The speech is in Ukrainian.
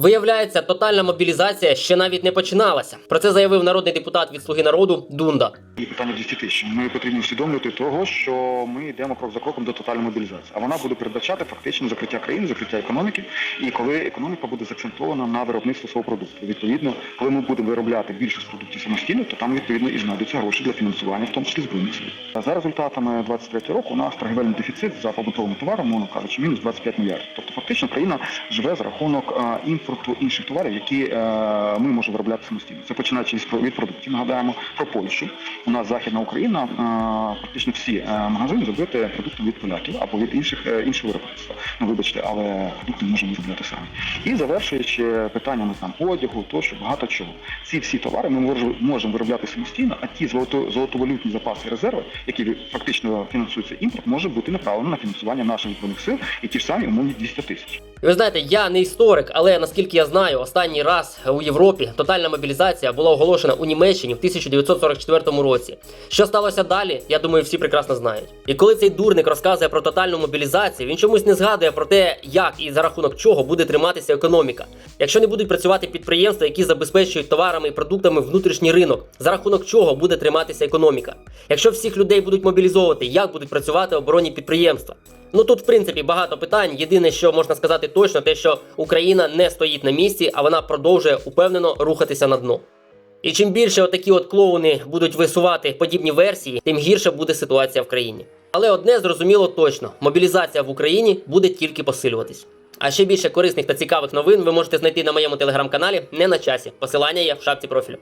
Виявляється, тотальна мобілізація ще навіть не починалася. Про це заявив народний депутат від Слуги народу Дунда. І питання 200 тисяч. Ми потрібно усвідомлювати того, що ми йдемо крок за кроком до тотальної мобілізації. А вона буде передбачати фактично закриття країни, закриття економіки. І коли економіка буде заакцентована на виробництво свого продукту. Відповідно, коли ми будемо виробляти більшість продуктів самостійно, то там відповідно і знайдуться гроші для фінансування, в тому числі збройних сил. За результатами 23 року у нас торгівельний дефіцит за побутовими товарами, мовно кажучи, мінус 25 мільярдів. Тобто фактично країна живе за рахунок е, імпорту інших товарів, які е, ми можемо виробляти самостійно. Це починаючи від продуктів. Нагадаємо про Польщу. У нас західна Україна, е, фактично всі е, магазини забиті продуктами від поляків або від інших е, інших виробництва. Ну вибачте, але продукти ми можемо виробляти самі. І завершуючи питаннями там одягу, тощо багато чого. Ці всі товари ми можемо виробляти самостійно, а ті золото, золотовалютні запаси резерви, які фактично фінансуються імпорт, може бути направлено на фінансування наших збройних сил і ті ж самі умовні 200 тисяч. Ви знаєте, я не історик, але наскільки я знаю, останній раз у Європі тотальна мобілізація була оголошена у Німеччині в 1944 році. Що сталося далі, я думаю, всі прекрасно знають. І коли цей дурник розказує про тотальну мобілізацію, він чомусь не згадує про те, як і за рахунок чого буде триматися економіка. Якщо не будуть працювати підприємства, які забезпечують товарами і продуктами внутрішній ринок, за рахунок чого буде триматися економіка. Якщо всіх людей будуть мобілізовувати, як будуть працювати оборонні підприємства? Ну тут, в принципі, багато питань. Єдине, що можна сказати точно, те, що Україна не стоїть на місці, а вона продовжує упевнено рухатися на дно. І чим більше отакі от клоуни будуть висувати подібні версії, тим гірше буде ситуація в країні. Але одне зрозуміло точно: мобілізація в Україні буде тільки посилюватись. А ще більше корисних та цікавих новин ви можете знайти на моєму телеграм-каналі не на часі. Посилання є в шапці профілю.